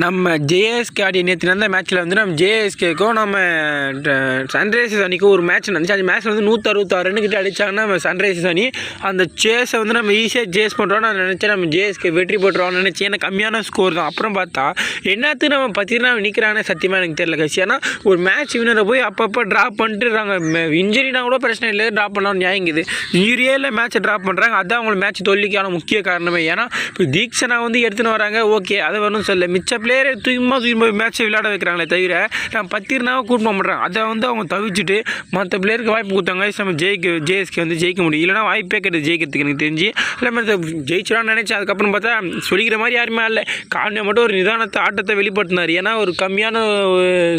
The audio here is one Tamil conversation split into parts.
நம்ம ஜேஎஸ்கே ஆடி நேற்று நடந்த மேட்ச்சில் வந்து நம்ம ஜேஎஸ்கேக்கும் நம்ம சன்ரைசர்ஸ் அணிக்கும் ஒரு மேட்ச் நடந்துச்சு. அந்த மேட்ச்சில் வந்து நூற்றி அறுபத்தாறு ரன் கிட்ட அடிச்சாங்கன்னா நம்ம சன்ரைசர்ஸ் அணி அந்த சேஸை வந்து நம்ம ஈஸியாக ஜேஸ் பண்ணுறோம் நான் நினச்சேன். நம்ம ஜேஎஸ்கே வெற்றி போட்டுருவோம்னு நினச்சேன். ஏன்னா கம்மியான ஸ்கோர் தான். அப்புறம் பார்த்தா என்னத்துக்கு நம்ம பார்த்தீங்கன்னா நிற்கிறாங்க சத்தியமாக எனக்கு தெரியல கட்சி ஏன்னா ஒரு மேட்ச் வினரை போய் அப்பப்போ ட்ராப் பண்ணிட்டுறாங்க. இன்ஜுரினா கூட பிரச்சனை இல்லை. ட்ராப் பண்ணலாம் நியாயங்குது இன்ஜுரியே இல்லை மேட்ச்சை ட்ராப் பண்ணுறாங்க அதுதான் அவங்களுக்கு மேட்ச் தோல்விக்கான முக்கிய காரணமே. ஏன்னா இப்போ தீக்ஷனா வந்து எடுத்துன்னு வராங்க. ஓகே அதை வரணும் சொல்ல மிச்சம் பிளேயரை தூக்கமாக தூக்கி போய் மேட்ச்சை விளையாட வைக்கிறாங்களே தவிர நான் பத்திரனாவே கூட்டு போக மாட்டாங்க அதை வந்து அவங்க தவிச்சிட்டு மற்ற பிளேயருக்கு வாய்ப்பு கொடுத்தாங்க நம்ம ஜெயிக்க ஜேஎஸ்கே வந்து ஜெயிக்க முடியும். இல்லைனா வாய்ப்பே கிடையாது ஜெயிக்கிறதுக்கு எனக்கு தெரிஞ்சு. இல்லை மற்ற ஜெயிச்சிடான்னு நினச்சேன். அதுக்கப்புறம் பார்த்தா சொல்லிக்கிற மாதிரி யாருமே இல்லை. காண்டியா மட்டும் ஒரு நிதானத்தை ஆட்டத்தை வெளிப்படுத்தினார். ஏன்னா ஒரு கம்மியான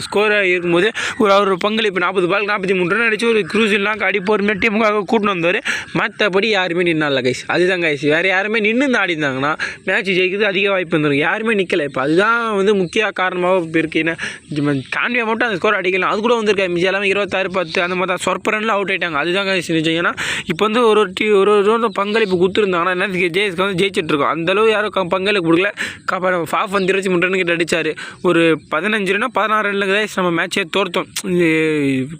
ஸ்கோராக இருக்கும்போது ஒரு அவர் பங்களிப்பு நாற்பது பால் நாற்பத்தி மூணு ரன் அடிச்சு ஒரு க்ரூசில்லாம் அடி பொறுமையாக டீமுக்காக கூட்டின்னு வந்தார் மற்றபடி யாருமே நின்னால கைஸ் அதுதான் கைஸ் வேறு யாருமே நின்று ஆடி இருந்தாங்கன்னா மேட்ச் ஜெயிக்கிறது அதிக வாய்ப்பு வந்துடும் யாருமே நிற்கலை இப்போ அதுதான் வந்து முக்கிய காரணமாக இப்போ இருக்கு ஏன்னா கான்வியா மட்டும் அந்த ஸ்கோர் அடிக்கலாம் அது கூட வந்திருக்காரு. மிச்சம் எல்லாமே இருபத்தாறு பத்து அந்த மாதிரி தான். சொற்ப ரனில் அவுட் ஆயிட்டாங்க. அதுதான் guys ஏன்னா இப்போ வந்து ஒரு ஒரு டீ ஒரு ஒரு பங்களிப்பு கொடுத்துருந்தாங்கன்னா என்ன ஜேஎஸ்க்கு வந்து ஜெயிச்சிட்டு இருக்கோம். அந்தளவு யாரும் பங்களிப்பு கொடுக்கல. அப்புறம் ஃபாஃப் வந்து இருபத்தி மூணு ரன் கிட்ட அடிச்சார். ஒரு பதினஞ்சு ரன்னா பதினாறு ரன்னுக்கு தான் நம்ம மேட்சே தோர்த்தோம்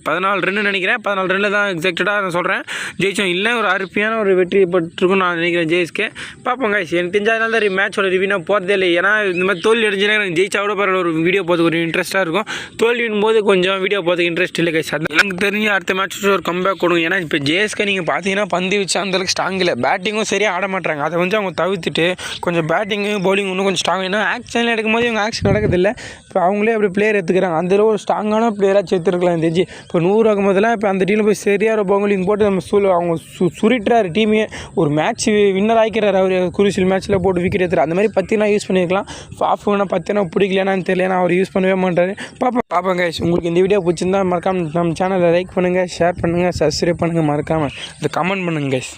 பதினாலு ரன்னு நினைக்கிறேன். பதினாலு ரன்னில் தான் எக்ஸாக்டடாக நான் சொல்கிறேன் ஜெயிச்சோம். இல்லை ஒரு அருப்பியான ஒரு வெற்றி பெற்றிருக்கும் நான் நினைக்கிறேன் ஜெயிஸ்க்கு பார்ப்போம் guys. எனக்கு தெரிஞ்சதுனால தான் மேட்சோட ரிவ்யூ போகிறதே இல்லை. ஏன்னா இந்த மாதிரி தோல்வி தெரிஞ்சுன்னா எனக்கு ஜெயிச்சா கூட பரவாயில்ல. ஒரு வீடியோ போகிறதுக்கு ஒரு இன்ட்ரெஸ்ட்டாக இருக்கும். தோல்வியின் போது கொஞ்சம் வீடியோ போகிறதுக்கு இன்ட்ரெஸ்ட் இல்லை கைஸ் அது எனக்கு தெரிஞ்சு அடுத்த மேட்ச் ஒரு கம்பேக் கொடுங்க. ஏன்னா இப்போ ஜேஎஸ்கே நீங்கள் பார்த்தீங்கன்னா பந்து வச்சு அந்தளவுக்கு ஸ்ட்ராங் இல்லை. பேட்டிங்கும் சரியாக ஆட மாட்டாங்க அதை வந்து அவங்க தவிர்த்துட்டு கொஞ்சம் பேட்டிங்கு பவுலிங் இன்னும் கொஞ்சம் ஸ்ட்ராங் ஏன்னா ஆக்ஷனில் எடுக்கும்போது இவங்க ஆக்ஷன் நடக்குதில்ல இப்போ அவங்களே அப்படி பிளேயர் எடுத்துக்கிறாங்க அந்தளவு ஒரு ஸ்ட்ராங்கான பிளேயராக சேர்த்துருக்கலாம் தெரிஞ்சு. இப்போ நூறு ஆகும்போதெல்லாம் இப்போ அந்த டீமில் போய் சரியாக பவுலிங் போட்டு நம்ம சூழ் அவங்க சு சுருட்டுறாரு டீமே ஒரு மேட்ச் வின்னர் ஆகிக்கிறார் அவர். குருசில் மேட்ச்சில் போட்டு விக்கெட் எடுத்துறாரு அந்த மாதிரி பற்றிலாம் யூஸ் பண்ணியிருக்கலாம் ஆஃப் பார்த்தேனா பற்றினா பிடிக்கலன்னு தெரியல. நான் அவர் யூஸ் பண்ணவே மாட்டார் பார்ப்போம். பாப்பாங்க உங்களுக்கு இந்த வீடியோ பிடிச்சிருந்தா மறக்காமல் நம்ம சேனலை லைக் பண்ணுங்கள் ஷேர் பண்ணுங்கள் சப்ஸ்கிரைப் பண்ணுங்கள் மறக்காமல் இந்த கமெண்ட் பண்ணுங்கள் guys.